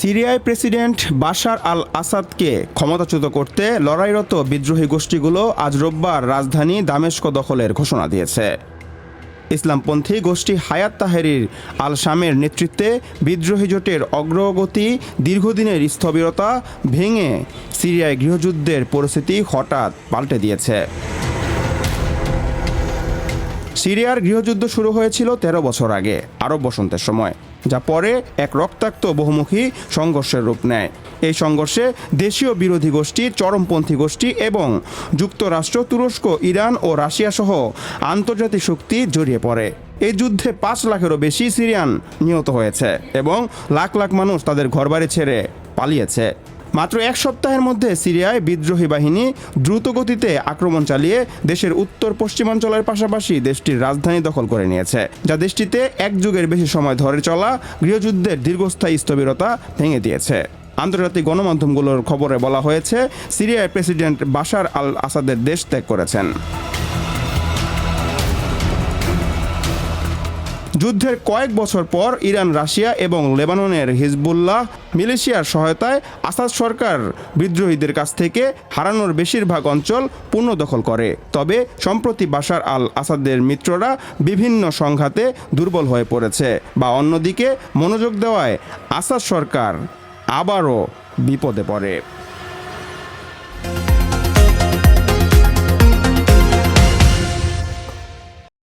সিরিয়ায় president Bashar আল আসাদকে ক্ষমতাচ্যুত করতে লড়াইরত বিদ্রোহী গোষ্ঠীগুলো আজ রোববার রাজধানী দামেস্ক দখলের ঘোষণা দিয়েছে। ইসলামপন্থী গোষ্ঠী হায়াত তাহেরির আল শামের নেতৃত্বে বিদ্রোহী জোটের অগ্রগতি, দীর্ঘদিনের স্থবিরতা ভেঙে সিরিয়ায় গৃহযুদ্ধের পরিস্থিতি হঠাৎ পাল্টে দিয়েছে। সিরিয়ার গৃহযুদ্ধ শুরু হয়েছিল তেরো বছর আগে, আরব বসন্তের সময়, যা পরে এক রক্তাক্ত বহুমুখী সংঘর্ষের রূপ নেয়। এই সংঘর্ষে দেশীয় বিরোধী গোষ্ঠী, চরমপন্থী গোষ্ঠী এবং যুক্তরাষ্ট্র, তুরস্ক, ইরান ও রাশিয়া সহ আন্তর্জাতিক শক্তি জড়িয়ে পড়ে। এই যুদ্ধে পাঁচ লাখেরও বেশি সিরিয়ান নিহত হয়েছে এবং লাখ লাখ মানুষ তাদের ঘরবাড়ি ছেড়ে পালিয়েছে। মাত্র এক সপ্তাহের মধ্যে সিরিয়ায় বিদ্রোহী বাহিনী দ্রুত গতিতে আক্রমণ চালিয়ে দেশের উত্তর পশ্চিমাঞ্চলের পাশাপাশি দেশটির রাজধানী দখল করে নিয়েছে, যা দেশটিতে এক যুগের বেশি সময় ধরে চলা গৃহযুদ্ধের দীর্ঘস্থায়ী স্থবিরতা ভেঙে দিয়েছে। আন্তর্জাতিক গণমাধ্যমগুলোর খবরে বলা হয়েছে, সিরিয়ার প্রেসিডেন্ট বাশার আল আসাদের দেশ ত্যাগ করেছেন। যুদ্ধের কয়েক বছর পর ইরান, রাশিয়া এবং লেবাননের হিজবুল্লাহ মিলেশিয়ার সহায়তায় আসাদ সরকার বিদ্রোহীদের কাছ থেকে হারানোর বেশিরভাগ অঞ্চল পুনর্দখল করে। তবে সম্প্রতি বাশার আল আসাদের মিত্ররা বিভিন্ন সংঘাতে দুর্বল হয়ে পড়েছে বা অন্যদিকে মনোযোগ দেওয়ায় আসাদ সরকার আবারও বিপদে পড়ে।